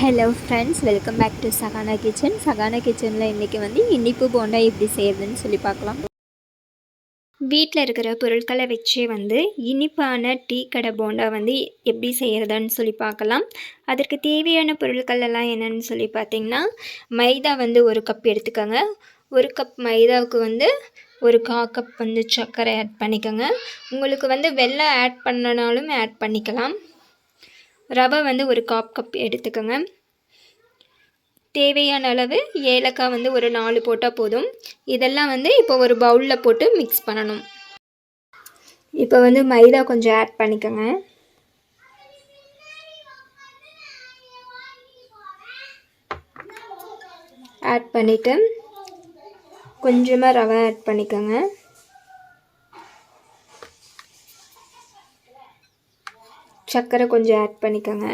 Hello friends welcome back to Sahana kitchen Sahana கிச்சனில் இன்றைக்கி வந்து இனிப்பு போண்டா எப்படி செய்யறதுன்னு சொல்லி பார்க்கலாம். வீட்டில் இருக்கிற பொருட்களை வச்சே வந்து இனிப்பான டீ கடை போண்டா வந்து எப்படி செய்கிறதான்னு சொல்லி பார்க்கலாம். அதற்கு தேவையான பொருட்கள் எல்லாம் என்னென்னு சொல்லி பார்த்தீங்கன்னா மைதா வந்து ஒரு கப் எடுத்துக்கோங்க. ஒரு கப் மைதாவுக்கு வந்து ஒரு கா கப் வந்து சர்க்கரை ஆட் பண்ணிக்கோங்க. உங்களுக்கு வந்து வெள்ளம் ஆட் பண்ணனாலும் ஆட் பண்ணிக்கலாம். ரவை வந்து ஒரு காப் கப் எடுத்துக்கோங்க. தேவையான அளவு ஏலக்காய் வந்து ஒரு நாலு போட்டால் போதும். இதெல்லாம் வந்து இப்போ ஒரு பவுலில் போட்டு மிக்ஸ் பண்ணணும். இப்போ வந்து மைதா கொஞ்சம் ஆட் பண்ணிக்கோங்க. ஆட் பண்ணிவிட்டு கொஞ்சமாக ரவை ஆட் பண்ணிக்கோங்க. சர்க்கரை கொஞ்சம் ஆட் பண்ணிக்கோங்க.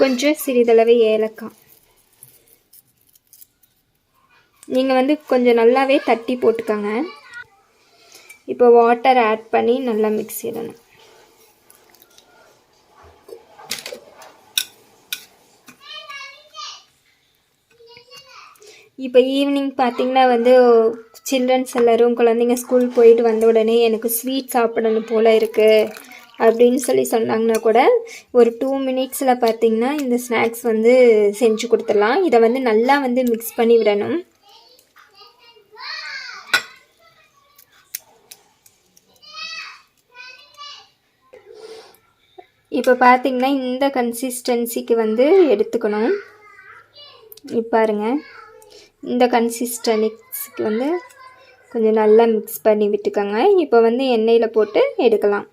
கொஞ்சம் சிறிதளவு ஏலக்காய். நீங்கள் வந்து கொஞ்சம் நல்லாவே தட்டி போட்டுக்கோங்க. இப்போ வாட்டர் ஆட் பண்ணி நல்லா மிக்ஸ் செய்யணும். இப்போ ஈவினிங் பார்த்தீங்கன்னா வந்து சில்ட்ரன்ஸ் எல்லோரும் குழந்தைங்க ஸ்கூல் போயிட்டு வந்த உடனே எனக்கு ஸ்வீட் சாப்பிடணும் போல் இருக்குது அப்படின்னு சொல்லி சொன்னாங்கன்னா கூட ஒரு டூ மினிட்ஸில் பார்த்தீங்கன்னா இந்த ஸ்நாக்ஸ் வந்து செஞ்சு கொடுத்துடலாம். இதை வந்து நல்லா வந்து மிக்ஸ் பண்ணி விடணும். இப்போ பார்த்திங்கன்னா இந்த கன்சிஸ்டன்சிக்கு வந்து எடுத்துக்கணும். பாருங்கள் இந்த கன்சிஸ்டன்ஸுக்கு வந்து கொஞ்சம் நல்லா மிக்ஸ் பண்ணி விட்டுக்கோங்க. இப்போ வந்து எண்ணெயில் போட்டு எடுக்கலாம்.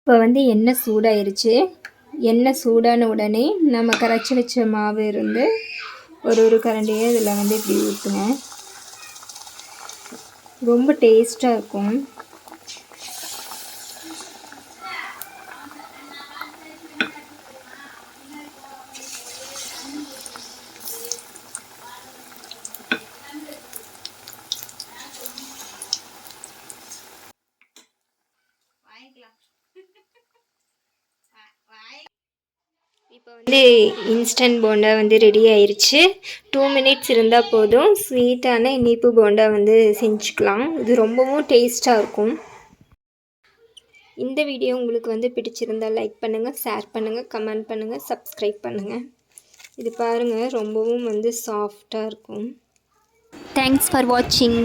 இப்போ வந்து எண்ணெய் சூடாயிருச்சு. எண்ணெய் சூடான உடனே நம்ம கரைச்சி வச்ச மாவு இருந்து ஒரு ஒரு கரண்டியே இதில் வந்து இப்படி ஊற்றுங்க. ரொம்ப டேஸ்ட்டாக இருக்கும். இப்போ வந்து இன்ஸ்டன்ட் போண்டா வந்து ரெடி ஆயிருச்சு. டூ மினிட்ஸ் இருந்தால் போதும். ஸ்வீட்டான இனிப்பு போண்டா வந்து செஞ்சுக்கலாம். இது ரொம்பவும் டேஸ்ட்டாக இருக்கும். இந்த வீடியோ உங்களுக்கு வந்து பிடிச்சிருந்தால் லைக் பண்ணுங்கள் ஷேர் பண்ணுங்கள் கமெண்ட் பண்ணுங்கள் சப்ஸ்கிரைப் பண்ணுங்கள் இது பாருங்கள் ரொம்பவும் வந்து சாஃப்டாக இருக்கும். தேங்க்ஸ் ஃபார் வாட்சிங்